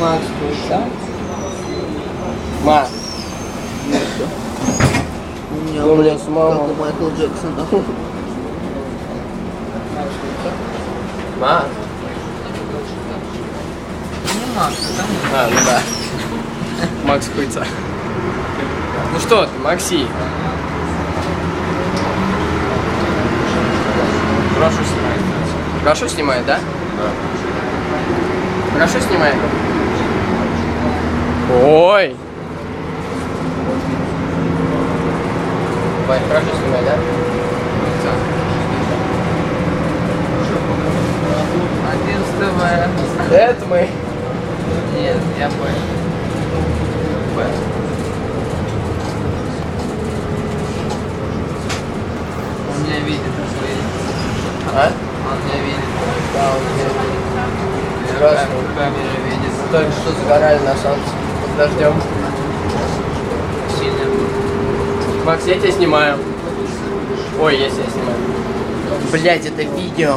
Макс Круца. Ма, У меня, блядь, мама. как у Майкла Джексона. ма. Не Макс, это А, ну да. Макс Хуйца. Ну что ты, Макси? Хорошо снимает. Хорошо снимает, да? Хорошо снимает? Ой! Вань, хорошо снимает, да? Один ТВ. Это мы. Нет, я понял. Б. Он меня видит, А? Он меня видит. Да, он меня видит. Кам- Камера видит. Только что загорали на солнце под дождем. Макс, я тебя снимаю. Ой, я тебя снимаю. Блять, это видео.